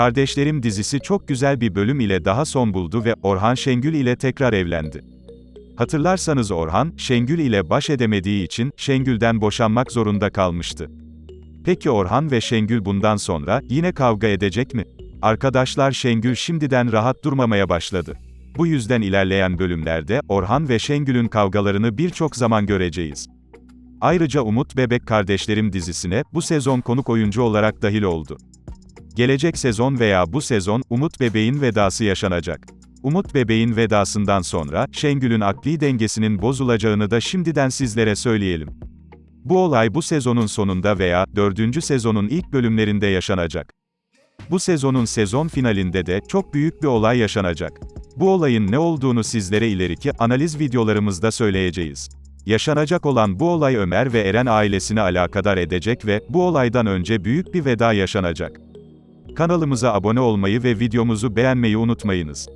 Kardeşlerim dizisi çok güzel bir bölüm ile daha son buldu ve Orhan Şengül ile tekrar evlendi. Hatırlarsanız Orhan, Şengül ile baş edemediği için Şengül'den boşanmak zorunda kalmıştı. Peki Orhan ve Şengül bundan sonra yine kavga edecek mi? Arkadaşlar Şengül şimdiden rahat durmamaya başladı. Bu yüzden ilerleyen bölümlerde Orhan ve Şengül'ün kavgalarını birçok zaman göreceğiz. Ayrıca Umut Bebek Kardeşlerim dizisine bu sezon konuk oyuncu olarak dahil oldu. Gelecek sezon veya bu sezon Umut Bebek'in vedası yaşanacak. Umut Bebek'in vedasından sonra Şengül'ün akli dengesinin bozulacağını da şimdiden sizlere söyleyelim. Bu olay bu sezonun sonunda veya dördüncü sezonun ilk bölümlerinde yaşanacak. Bu sezonun sezon finalinde de çok büyük bir olay yaşanacak. Bu olayın ne olduğunu sizlere ileriki analiz videolarımızda söyleyeceğiz. Yaşanacak olan bu olay Ömer ve Eren ailesini alakadar edecek ve bu olaydan önce büyük bir veda yaşanacak. Kanalımıza abone olmayı ve videomuzu beğenmeyi unutmayınız.